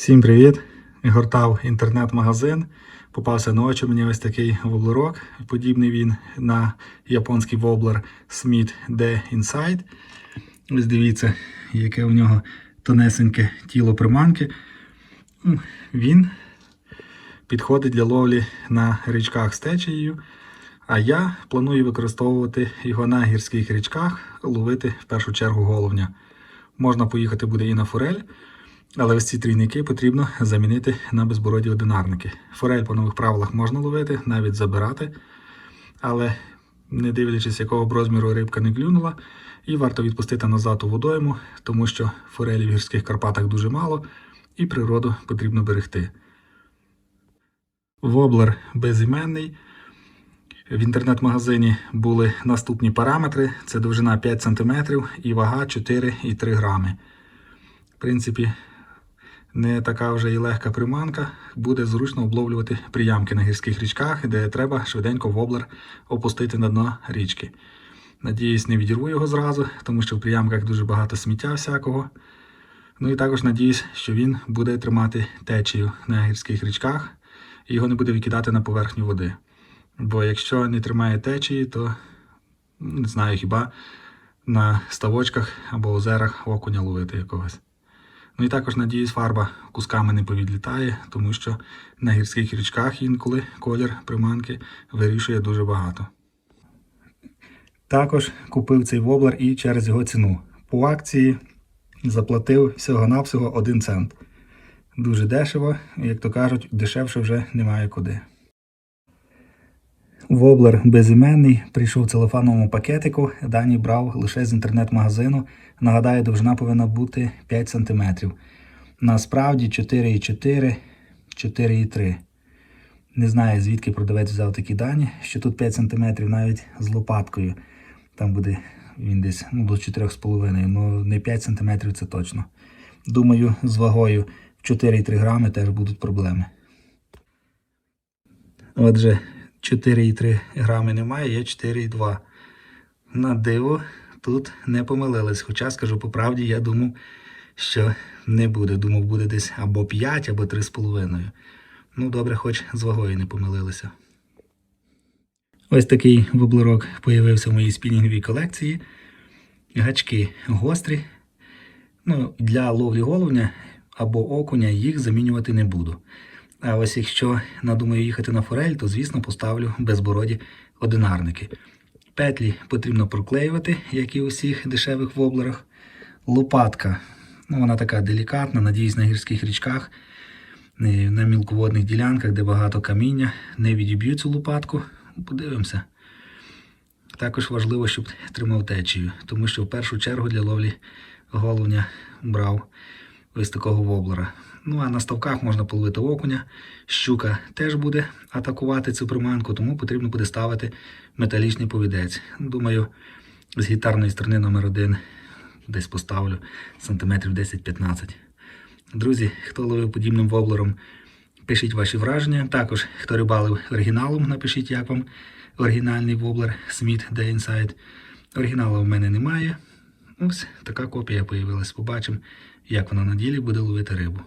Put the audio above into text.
Всім привіт! Гортав інтернет-магазин. Попався на очі мені ось такий воблерок. Подібний він на японський воблер Smith D Inside. Ось дивіться, яке у нього тонесеньке тіло приманки. Він підходить для ловлі на річках з течією. А я планую використовувати його на гірських річках, ловити в першу чергу головня. Можна поїхати буде і на форель. Але ось ці трійники потрібно замінити на безбороді одинарники. Форель по нових правилах можна ловити, навіть забирати, але не дивлячись, якого б розміру рибка не клюнула, і варто відпустити назад у водойму, тому що форелі в гірських Карпатах дуже мало, і природу потрібно берегти. Воблер безіменний. В інтернет-магазині були наступні параметри: це довжина 5 см і вага 4,3 грами. В принципі, не така вже і легка приманка, буде зручно обловлювати приямки на гірських річках, де треба швиденько воблер опустити на дно річки. Надіюсь, не відірву його зразу, тому що в приямках дуже багато сміття всякого. Ну і також надіюсь, що він буде тримати течію на гірських річках і його не буде викидати на поверхню води. Бо якщо не тримає течії, то не знаю хіба на ставочках або озерах окуня ловити якогось. Ну і також, надіюсь, фарба кусками не повідлітає, тому що на гірських річках інколи колір приманки вирішує дуже багато. Також купив цей воблер і через його ціну. По акції заплатив всього-навсього 1 цент. Дуже дешево, як то кажуть, дешевше вже немає куди. Воблер безіменний прийшов в целофановому пакетику. Дані брав лише з інтернет-магазину. Нагадаю, довжина повинна бути 5 см. Насправді 4,4, 4,3. Не знаю, звідки продавець взяв такі дані, що тут 5 см навіть з лопаткою. Там буде він десь ну, до 4,5, ну не 5 см це точно. Думаю, з вагою в 4,3 грами теж будуть проблеми. Отже, 4,3 грами немає, є 4,2. На диво тут не помилились. Хоча, скажу по правді, я думав, що не буде. Думав, буде десь або 5, або 3,5. Ну, добре, хоч з вагою не помилилися. Ось такий воблерок появився в моїй спінінговій колекції. Гачки гострі. Ну, для ловлі головня або окуня їх замінювати не буду. А ось якщо надумаю їхати на форель, то звісно поставлю безбороді одинарники. Петлі потрібно проклеювати, як і у всіх дешевих воблерах. Лопатка, ну вона така делікатна, надіюсь, на гірських річках, е, на мілководних ділянках, де багато каміння, не відіб'ю цю лопатку. Подивимося. Також важливо, щоб тримав течію, тому що в першу чергу для ловлі головня брав ось такого воблера. Ну а на ставках можна половити окуня. Щука теж буде атакувати цю приманку, тому потрібно буде ставити металічний повідець. Думаю, з гітарної сторони номер 1 десь поставлю сантиметрів 10-15. Друзі, хто ловив подібним воблером, пишіть ваші враження. Також, хто рибалив оригіналом, напишіть, як вам оригінальний воблер Smith The Inside. Оригіналу в мене немає. Ось така копія появилась. Побачимо, як вона на ділі буде ловити рибу.